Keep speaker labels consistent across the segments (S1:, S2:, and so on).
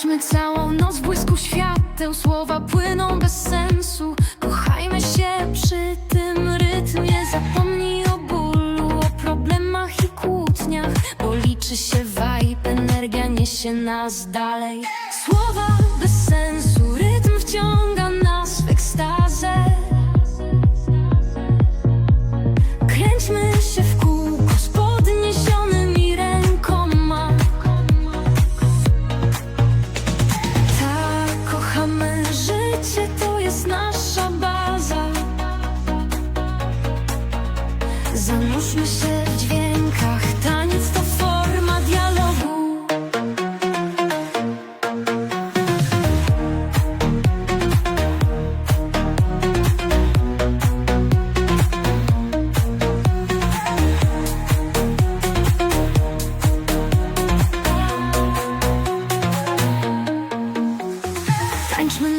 S1: Spędźmy całą noc w błysku świateł Słowa płyną bez sensu. Kochajmy się przy tym rytmie Zapomnij o bólu, o problemach i kłótniach Bo liczy się vibe, energia niesie nas dalej. Słowa bez sensu Taniec to forma dialogu.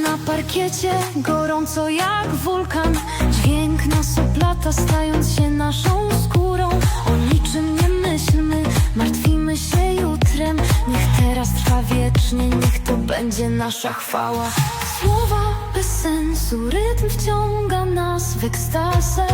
S1: Na parkiecie, gorąco jak wulkan. Dźwięk nas oplata, stając będzie nasza chwała. Słowa bez sensu, rytm wciąga nas w ekstazę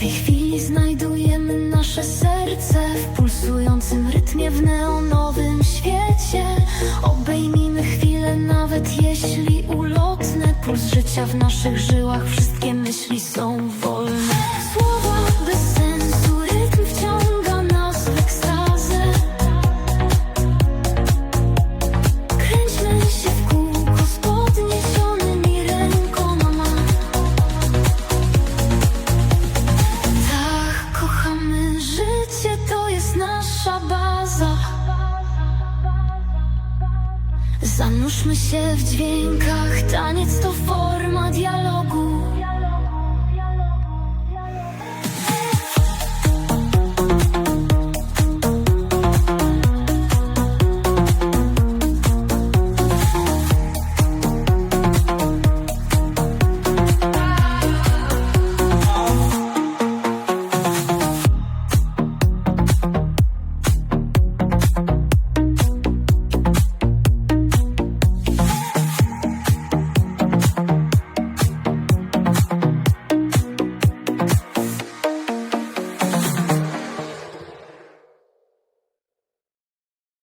S1: W tej chwili znajdujemy nasze serce w pulsującym rytmie w neonowym świecie. Obejmijmy chwilę, nawet jeśli ulotne. Puls życia w naszych żyłach, wszystkie myśli są wolne. Zanurzmy się w dźwiękach, taniec to forma dialogu.